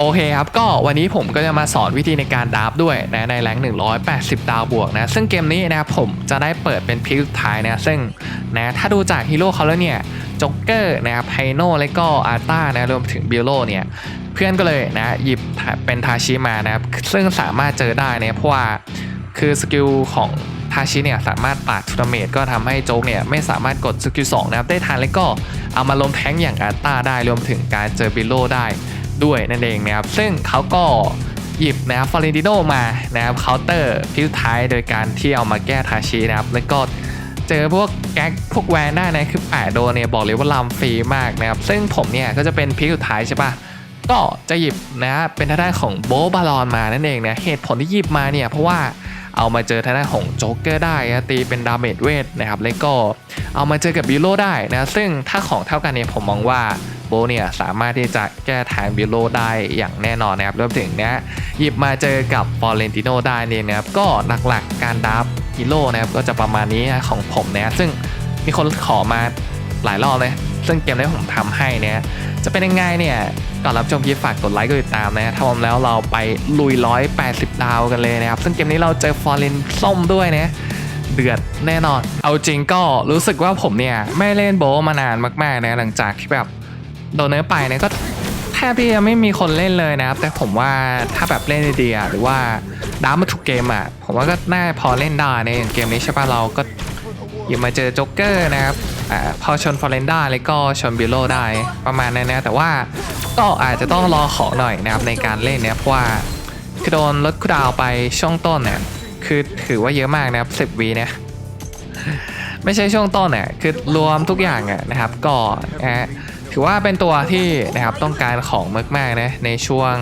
โอเคครับ ก็วันนี้ผมก็จะมาสอนวิธีในการดราฟด้วยนะในแรง180 ดาวบวกนะ ซึ่งเกมนี้นะครับผมจะได้เปิดเป็นพิกสุดท้ายนะ ซึ่งนะถ้าดูจากฮีโร่เขาแล้วเนี่ยจ็อกเกอร์นะครับไฮโนและก็อาร์ต้านะรวมถึงบิโลเนี่ยเพื่อนก็เลยนะหยิบเป็นทาชิมานะครับซึ่งสามารถเจอได้เนี่ยเพราะว่าคือสกิลของทาชิเนี่ยสามารถปาดทูนาเมตก็ทำให้โจ๊กเนี่ยไม่สามารถกดสกิล2นะครับได้ทันแล้วก็เอามาลงแท้งอย่างอาร์ต้าได้รวมถึงการเจอบิโลได้ ด้วยนั่นเองนะครับ ซึ่งเขาก็หยิบนะครับฟอร์เรนติโนมานะครับเคาน์เตอร์พิวท้ายโดยการที่เอามาแก้ทาชินะครับ แล้วก็เจอพวกแก๊กพวกแวนได้นะคือแปดโดนเนี่ยบอกเลยว่าลำฟรีมากนะครับ ซึ่งผมเนี่ยก็จะเป็นพิกสุดท้ายใช่ปะก็จะหยิบนะเป็นท่างด้านของโบบาลอนมานั่นเองนะเหตุผลที่หยิบมาเนี่ยเพราะว่าเอามาเจอท่างด้านของโจ๊กเกอร์ได้ตีเป็นดาเมจเวทนะครับแล้วก็เอามาเจอกับบิโลได้นะซึ่งถ้าของเท่ากันเนี่ยผมมองว่า โบเนี่ยสามารถที่จะแก้ทางบิโลได้อย่างแน่นอนนะครับรวมถึงเนี้ยหยิบมาเจอกับฟอร์เรนติโนได้เนี่ยนะครับก็หลักๆการดับฮีโร่นะครับก็จะประมาณนี้นะของผมนะซึ่งมีคนขอมาหลายรอบเลยซึ่งเกมที่ผมทำให้เนี่ยจะเป็นยังไงเนี่ยก่อนรับชมคลิปฝากกดไลค์กดติดตามนะถ้าพร้อมแล้วเราไปลุย 180 ดาวกันเลยนะครับ ซึ่งเกมนี้เราเจอฟอร์เรนส้มด้วยนะเดือดแน่นอน เอาจริงก็รู้สึกว่าผมเนี่ย ไม่เล่นโบว์มานานมากๆนะหลังจากที่แบบ โดนเนื้อไปเนี่ยก็แทบที่จะไม่มีคนเล่นเลยนะครับ แต่ผมว่าถ้าแบบเล่นดีๆหรือว่าดามาทุกเกมอะ ผมว่าก็น่าพอเล่นได้ในอย่างเกมนี้ใช่ป่ะเราก็ยิบมาเจอจ๊กเกอร์นะครับอพอชนฟอร์เรนด้แล้วก็ชนบิโลได้ประมาณนั้นนะแต่ว่าก็อาจจะต้องรอของหน่อยนะครับในการเล่นเนี่ยเพราะว่าคือโดนลดคูดาวไปช่วงต้นเนี่ยคือถือว่าเยอะมากนะครับ10วีเนี่ยไม่ใช่ช่วงต้นเนี่ยคือรวมทุกอย่างอะนะครับก็นะฮะ ถือว่าเป็นตัวที่นะครับต้องการของมากๆนะในช่วง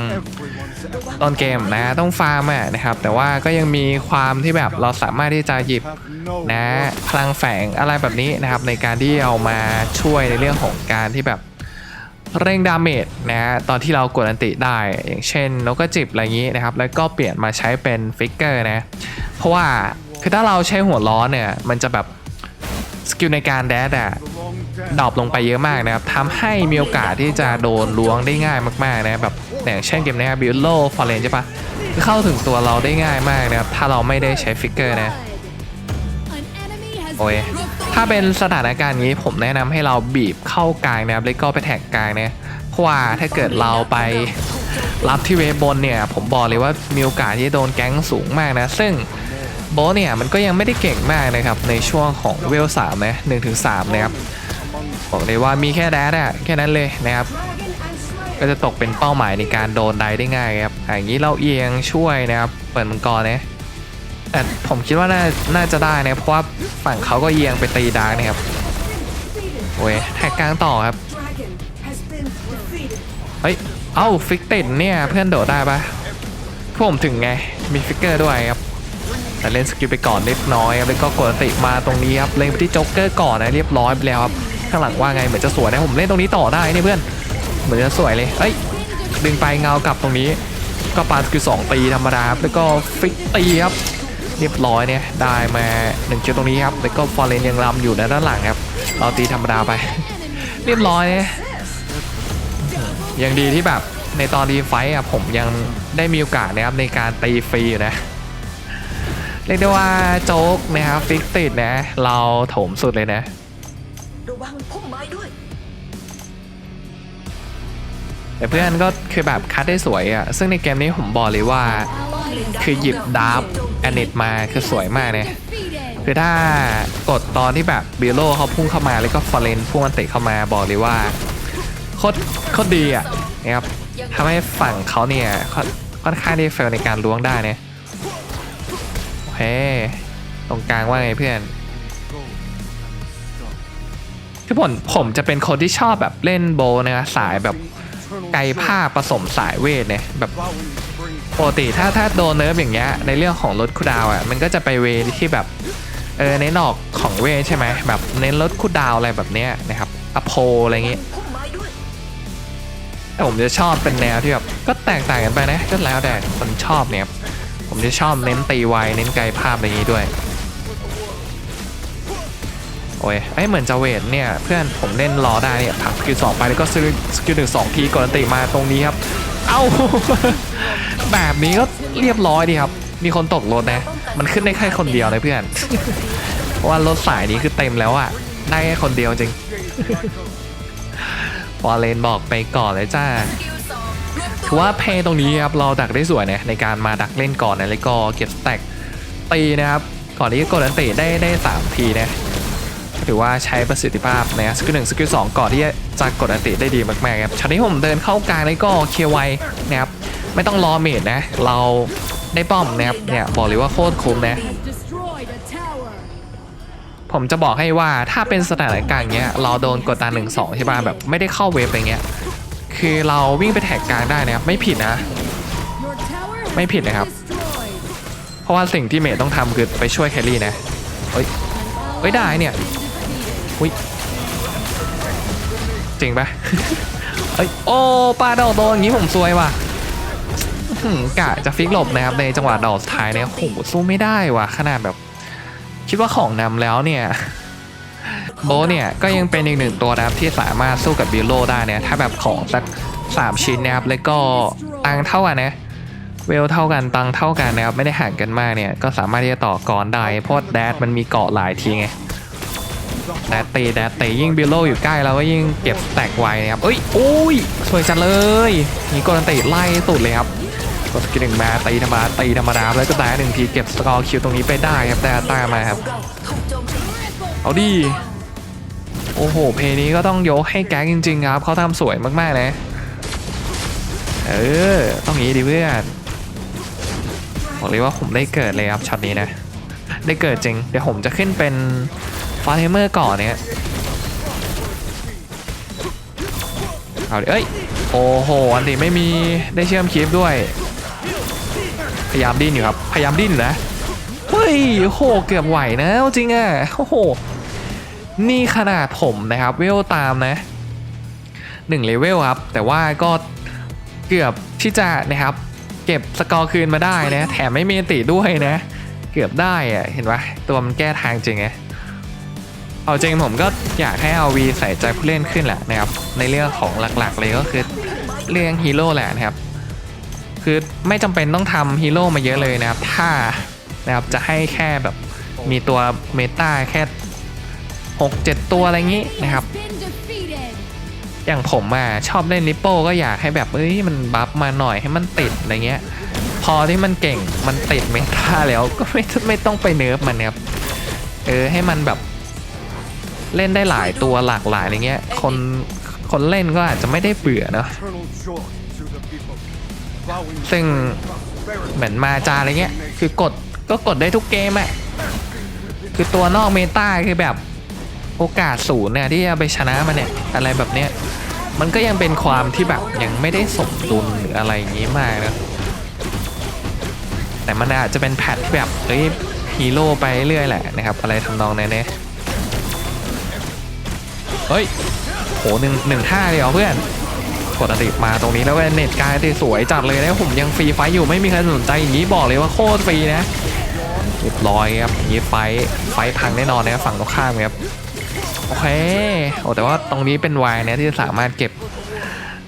ต้นเกมนะต้องฟาร์มอะนะครับ แต่ว่าก็ยังมีความที่แบบเราสามารถที่จะหยิบนะพลังแฝงอะไรแบบนี้นะครับ ในการที่เอามาช่วยในเรื่องของการที่แบบเร่งดาเมจนะตอนที่เรากดอันติได้ อย่างเช่นนกกระจิบอะไรอย่างนี้นะครับ แล้วก็เปลี่ยนมาใช้เป็นฟิกเกอร์นะ เพราะว่าคือถ้าเราใช้หัวล้อเนี่ย มันจะแบบสกิลในการแดดอะ ดรอปลงไปเยอะมากนะครับทำให้มีโอกาสที่จะโดนล้วงได้ง่ายมากๆนะแบบอย่างเช่นเกมนี้บิลโลฟอร์เรนใช่ปะเข้าถึงตัวเราได้ง่ายมากนะครับถ้าเราไม่ได้ใช้ฟิกเกอร์นะโอ้ยถ้าเป็นสถานการณ์นี้ผมแนะนำให้เราบีบเข้ากลางนะครับแล้วก็ไปแท็กกลางนะเพราะว่าถ้าเกิดเราไปรับที่เวบนเนี่ย ผมบอกเลยว่ามีโอกาสที่จะโดนแก๊งสูงมากนะ ซึ่งโบเนี่ยมันก็ยังไม่ได้เก่งมากนะครับในช่วงของเวลสามนะหนึ่งถึงสามนะครับ บอกเลยว่ามีแค่แดดอะแค่นั้นเลยนะครับ ก็จะตกเป็นเป้าหมายในการโดนไดได้ง่ายครับอย่างนี้เราเอียงช่วยนะครับ เปิดมังกรนะแต่ผมคิดว่าน่าน่าจะได้นะเพราะว่าฝั่งเขาก็เอียงไปตีดาร์กนะครับโอ้ยแท็กกลางต่อครับเฮ้ยเอ้าฟิกติดเนี่ยเพื่อนโดดได้ปะพวกผมถึงไงมีฟิกเกอร์ด้วยครับแต่เล่นสกิลไปก่อนเล็กน้อยแล้วก็กดติมาตรงนี้ครับเล็งไปที่โจ๊กเกอร์ก่อนนะเรียบร้อยไปแล้วครับ ข้างหลังว่าไงเหมือนจะสวยนะผมเล่นตรงนี้ต่อได้เนี่ยเพื่อนเหมือนจะสวยเลยเฮ้ยดึงไปเงากลับตรงนี้ ก็ปาสกิลสองตีธรรมดาครับแล้วก็ฟิกตีครับเรียบร้อยเนี่ยได้มาหนึ่งเชือตรงนี้ครับแล้วก็ฟอร์เรนยังรำอยู่ในด้านหลังครับเราตีธรรมดาไป เรียบร้อยเนี่ยยังดีที่แบบในตอนดีไฟต์อะผมยังได้มีโอกาสนะครับในการตีฟรีอยู่นะเรียกได้ว่าโจ๊กนะครับฟิกติดนะ เราโถมสุดเลยนะ ระวังพุ่มไม้ด้วย แต่เพื่อนก็คือแบบคัดได้สวยอะ ซึ่งในเกมนี้ผมบอกเลยว่า คือหยิบดาร์ฟแอนเนตมาคือสวยมากเนี่ยคือถ้ากดตอนที่แบบบิโลเขาพุ่งเข้ามาแล้วก็ฟอร์เรนพุ่งอันเตะเข้ามาบอกเลยว่าโคตรโคตรดีอะนะครับทำให้ฝั่งเขาเนี่ยค่อนข้างที่เฟลในการล้วงได้เนี่ยโอเคตรงกลางว่าไงเพื่อน คือผมผมจะเป็นคนที่ชอบแบบเล่นโบนะสายแบบไกลภาพผสมสายเวทเนี่ยแบบปกติถ้าถ้าโดนเนิร์ฟอย่างเงี้ยในเรื่องของลดคูดาวอะมันก็จะไปเวที่แบบเออเนนอกของเวทใช่ไหมแบบเน้นลดคูดาวอะไรแบบเนี้ยนะครับอโพอะไรเงี้ยแต่ผมจะชอบเป็นแนวที่แบบก็แตกต่างกันไปนะก็แล้วแต่คนชอบเนี่ยผมจะชอบเน้นตีไวเน้นไกลภาพอะไรอย่างงี้ด้วย โอ้ยไอยเหมือนจะเวทเนี่ย เพื่อนผมเล่นรอได้เนี่ยผักสกิลสองไปแล้วก็ซื้อสกิลหนึ่งสองทีก่อนอันติมาตรงนี้ครับ เอ้า แบบนี้ก็เรียบร้อยดีครับ มีคนตกรถนะ มันขึ้นได้แค่คนเดียวเลยเพื่อน ว่ารถสายนี้คือเต็มแล้วอะได้แค่คนเดียวจริงฟอร์เรนบอกไปก่อนเลยจ้าถือว่าเพย์ตรงนี้ครับเราดักได้สวยนะในการมาดักเล่นก่อนนะแล้วก็เก็บสแต็กตีนะครับ ก่อนที่จะกดอันติได้ได้สามทีนะ ถือว่าใช้ประสิทธิภาพนะสกิลหนึ่งสกิลสองก่อนที่จะกดอัติได้ดีมากๆครับช็อตนี้ผมเดินเข้ากลางแล้วก็เคลียร์ไวนะครับไม่ต้องรอเมดนะ เราได้ป้อมนะครับเนี่ยบอกเลยว่าโคตรคุ้มนะผมจะบอกให้ว่าถ้าเป็นสถานการณ์เงี้ยเราโดนกดดันหนึ่งสองใช่ป่ะแบบไม่ได้เข้าเวฟอะไรเงี้ยคือเราวิ่งไปแท็กกลางได้นะครับไม่ผิดนะ ไม่ผิดนะครับ เพราะว่าสิ่งที่เมย์ต้องทำคือไปช่วยแคลรี่นะเฮ้ยเฮ้ยได้เนี่ย อุ้ยจริงปะเอ้ยโอ้ปลาดอกโดนอย่างนี้ผมซวยว่ะกะจะฟิกหลบนะครับในจังหวะดอกสุดท้ายเนี่ยโหสู้ไม่ได้ว่ะขนาดแบบ คิดว่าของนำแล้วเนี่ยโบเนี่ยก็ยังเป็นอีกหนึ่งตัวนะครับที่สามารถสู้กับบิลโลได้เนี่ยถ้าแบบของสักสามชิ้นนะครับแล้วก็ตังเท่ากันนะเวลเท่ากันตังเท่ากันนะครับไม่ได้ห่างกันมากเนี่ยก็สามารถที่จะต่อกรได้เพราะแดดมันมีเกาะหลายทีไง แดดตีแดดตียิ่งบิลโลอยู่ใกล้เราก็ยิ่งเก็บแตกไวนะครับเอ้ยโอ้ยสวยจังเลยมีกรันติไล่สุดเลยครับกดสกิลหนึ่งมาตีธรรมดาตีธรรมดาแล้วก็ได้หนึ่งทีเก็บสกอร์คิวตรงนี้ไปได้ครับแต่ตามมาครับเอาดิโอ้โห เพลงนี้ก็ต้องยกให้แก๊งจริงๆครับเขาทำสวยมากๆเลยเออ ต้องงี้ดิเพื่อนบอกเลยว่าผมได้เกิดเลยครับช็อตนี้นะ ได้เกิดจริง เดี๋ยวผมจะขึ้นเป็น ฟาร์เทเมอร์ก่อนเนี่ยเอาดิเอ้ย โอ้โห อันนี้ไม่มีได้เชื่อมคลิปด้วย พยายามดิ้นอยู่ครับ พยายามดิ้นนะ เฮ้ย โห เกือบไหวนะ จริงอะ โอ้โห นี่ขนาดผมนะครับเวลตามนะหนึ่งเลเวลครับ แต่ว่าก็เกือบที่จะนะครับ เก็บสกอร์คืนมาได้นะ แถมไม่มีติด้วยนะ เกือบได้อะเห็นปะตัวมันแก้ทางจริงไง เอาจริงผมก็อยากให้เอาวีใส่ใจผู้เล่นขึ้นแหละนะครับ ในเรื่องของหลักๆ เลยก็คือเรื่องฮีโร่แหละนะครับ คือไม่จำเป็นต้องทำฮีโร่มาเยอะเลยนะครับ ถ้านะครับจะให้แค่แบบมีตัวเมตาแค่ 6 7 ตัวอะไรอย่างนี้นะครับ อย่างผมอะชอบเล่นลิปโป้ก็อยากให้แบบเอ้ยมันบัฟมาหน่อยให้มันติดอะไรเงี้ย พอที่มันเก่งมันติดเมตาแล้วก็ไม่ไม่ต้องไปเนิร์ฟมันนะครับเออให้มันแบบ เล่นได้หลายตัวหลากหลายอะไรเงี้ยคนคนเล่นก็อาจจะไม่ได้เบื่อเนอะซึ่งเหมือนมาจาอะไรเงี้ย คือกดก็กดได้ทุกเกมอะคือตัวนอกเมตาคือแบบโอกาสศูนย์เนี่ยที่จะไปชนะมันเนี่ยอะไรแบบเนี้ยมันก็ยังเป็นความที่แบบยังไม่ได้สมดุลหรืออะไรอย่างนี้มากนะแต่มันอาจจะเป็นแพทที่แบบเอ้ยฮีโร่ไปเรื่อยแหละนะครับ อะไรทำนองนั้นเนี่ย เฮ้ยโหหนึ่งหนึ่งห้าเลยเหรอเพื่อนกดอันติมาตรงนี้แล้วเน็ตกายตีสวยจัดเลยนะผมยังฟรีไฟอยู่ไม่มีใครสนใจอย่างนี้บอกเลยว่าโคตรฟรีนะเรียบร้อยครับอย่างนี้ไฟไฟพังแน่นอนนะครับฝั่งตรงข้ามครับโอเคโอ้แต่ว่าตรงนี้เป็นวายนะที่สามารถเก็บ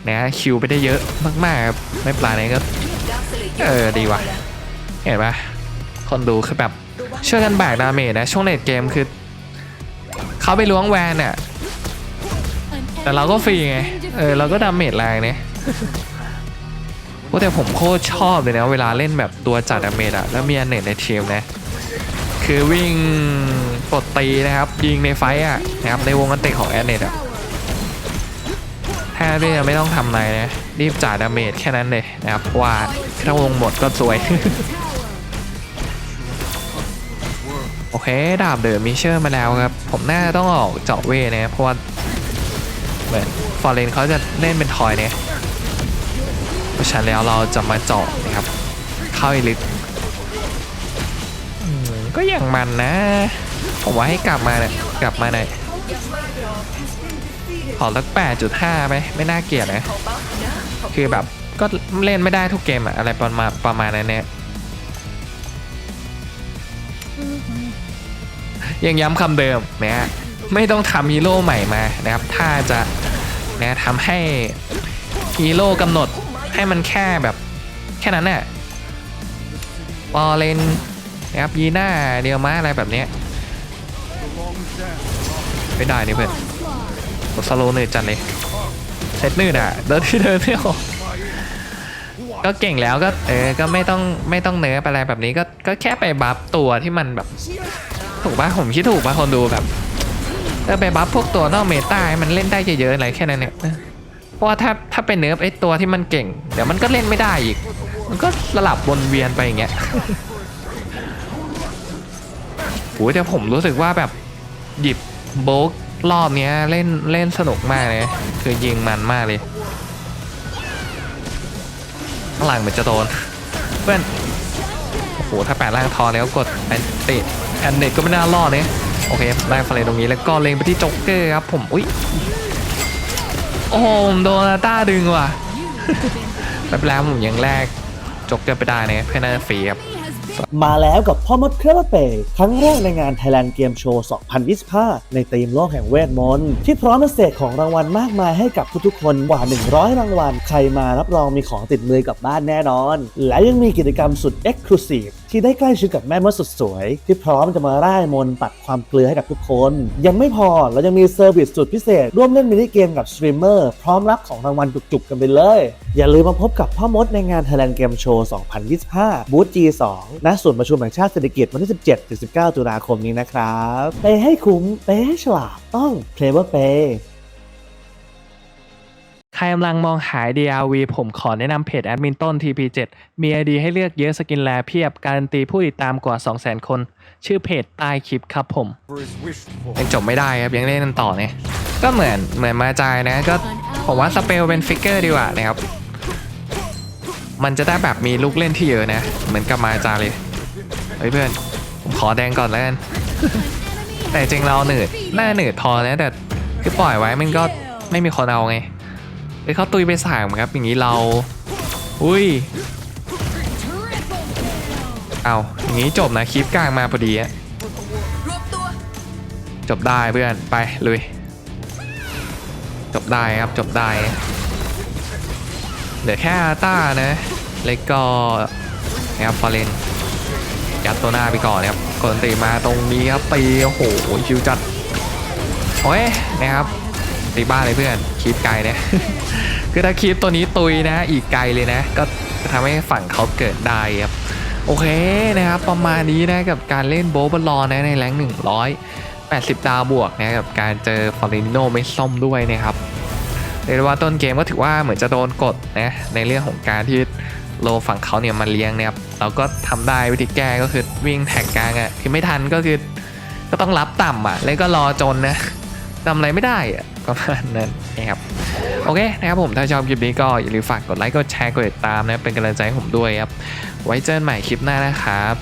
นะคิวไปได้เยอะมากๆครับไม่ปลาเนี่ยก็เออดีว่ะเห็นปะคนดูคือแบบช่วยกันแบกดาเมจนะช่วงเลดเกมคือเขาไปล้วงแวนเนี่ย แต่เราก็ฟรีไง เออเราก็ดาเมจแรงเนี่ยโอ้แต่ผมโคตรชอบเลยนะเวลาเล่นแบบตัวจัดดาเมจอะแล้วมีอันเนตในทีมนะ คือวิ่งกดตีนะครับ ยิงในไฟอะนะครับในวงกันเตะของแอนเนตอะแทบจะไม่ต้องทำอะไรนะ รีบจ่ายดาเมจแค่นั้นเลยนะครับเพราะว่าถ้าวงหมดก็สวย โอเค ดาบเดอะมิเชอร์มาแล้วครับ ผมน่าต้องออกเจาะเวนะเพราะว่า เหมือนฟอร์เรนเขาจะเล่นเป็นทอยเนี่ยเพราะฉะนั้นแล้วเราจะมาเจาะนะครับ เข้าให้ลึกก็อย่างมันนะ ผมว่าให้กลับมาเนี่ยกลับมาหน่อยขอสักแปดจุดห้าไปไม่น่าเกลียดนะ คือแบบก็เล่นไม่ได้ทุกเกมอะอะไรประมาณประมาณนั้นเนี่ยยังย้ำคำเดิมนะฮะ ไม่ต้องทำฮีโร่ใหม่มานะครับ ถ้าจะนะทำให้ฮีโร่กำหนดให้มันแค่แบบแค่นั้นน่ะปอเลนนะครับยีน่าเดียวมาอะไรแบบนี้ไม่ได้นี่เพื่อนกดสโลเนืดจัดเลยเซตนืดอะเดินที่เดินไม่ออกก็เก่งแล้วก็เออก็ไม่ต้องไม่ต้องเนื้ออะไรแบบนี้ก็ก็แค่ไปบัฟตัวที่มันแบบ ถูกป่ะผมคิดถูกป่ะคนดูแบบ เออไปบัฟพวกตัวนอกเมตาให้มันเล่นได้เยอะๆอะไรแค่นั้นเนี่ยเพราะว่าถ้าถ้าเป็นเนื้อไอ้ตัวที่มันเก่ง เดี๋ยวมันก็เล่นไม่ได้อีก มันก็สลับวนเวียนไปอย่างเงี้ยโหแต่ผมรู้สึกว่าแบบหยิบโบกรอบเนี้ยเล่นเล่นสนุกมากเลยคือยิงมันมากเลยข้างหลังเหมือนจะโดนเพื่อนโอ้โหถ้าแปดล่างทอแล้วกดแอนติแอนเน็ตก็ไม่น่ารอดเนี่ย โอเคได้ฟาเลตรงนี้แล้วก็เล็งไปที่จ็อกเกอร์ครับผมอุ้ยโอ้โหโดนต้าดึงว่ะแป๊บแล้วผมยังแรกจ็อกเกอร์ไปได้นี่ยเพื่อนน่าฟรีครับมาแล้วกับพ่อมดเครปเปครั้งแรกในงาน Thailand Game Show 2025 ในธีมโลกแห่งเวทมนต์ที่พร้อมเศษของรางวัลมากมายให้กับทุกๆคนกว่า 100 รางวัล ใครมารับรองมีของติดมือกลับบ้านแน่นอน และยังมีกิจกรรมสุด Exclusive ที่ได้ใกล้ชิดกับแม่มดสุดสวย ที่พร้อมจะมาร่ายมนต์ปัดความเกลือให้กับทุกคน ยังไม่พอเรายังมีเซอร์วิสสุดพิเศษ ร่วมเล่นมินิเกมกับสตรีมเมอร์พร้อมรับของรางวัลจุกๆกันไปเลย อย่าลืมมาพบกับพ่อมดในงาน Thailand Game Show 2025 บูธ G2 ณศูนย์ประชุมแห่งชาติเศรษฐกิจวันที่ 17-19 ตุลาคมนี้นะครับไปให้คุ้มไปให้ฉลาดต้อง Clever Pay ใครกำลังมองหาย DRV ผมขอแนะนำเพจแอดมินต้น TP7 มีไอดีให้เลือกเยอะสกินแลเพียบ การันตีผู้ติดตามกว่า 200,000 คน ชื่อเพจใต้คลิปครับผม ยังจบไม่ได้ครับ ยังเล่นกันต่อเนี่ย ก็เหมือนเหมือนมาจายนะ ก็ผมว่าสเปลเป็นฟิกเกอร์ดีกว่านะครับ มันจะได้แบบมีลูกเล่นที่เยอะนะ เหมือนกับมาจาเลยเฮ้ยเพื่อนผมขอแดงก่อนแล้วกันแต่จริงเราหนืดหน้าหนืดพอนะแต่คือปล่อยไว้มันก็ไม่มีคนเอาไง เฮ้ยเขาตุยไปสามครับอย่างนี้เรา อุ้ย เอาอย่างนี้จบนะคลิปกลางมาพอดีอะจบได้เพื่อนไปเลยจบได้ครับจบได้เหลือแค่อาต้านะเล็กก็นะครับฟอร์เรนยัดตัวหน้าไปก่อนนะครับกดตีมาตรงนี้ครับตีโอ้โหชิวจัดโอ้ยนะครับ ตีบ้านเลยเพื่อนคีบไกลนะคือถ้าคีบตัวนี้ตุยนะ อีกไกลเลยนะ ก็ทำให้ฝั่งเขาเกิดได้ครับโอเคนะครับ ประมาณนี้นะกับการเล่นโบบอลลอนะในแรงหนึ่งร้อยแปดสิบดาวบวกนะกับการเจอฟอร์เรนโนไม่ส้มด้วยนะครับเรียกได้ว่าต้นเกมก็ถือว่าเหมือนจะโดนกดนะในเรื่องของการที่โลฝั่งเขาเนี่ยมาเลี้ยงนะครับเราก็ทำได้วิธีแก้ก็คือวิ่งแท็กกลางอะ่ะคือไม่ทันก็คือก็ต้องรับต่ำอะแล้วก็รอจนนะทำอะไรไม่ได้อะ ประมาณนั้นนะครับโอเคนะครับผมถ้าชอบคลิปนี้ก็อย่าลืมฝากกดไลค์กดแชร์กดติดตามนะเป็นกำลังใจให้ผมด้วยครับ ไว้เจอกันใหม่คลิปหน้านะครับ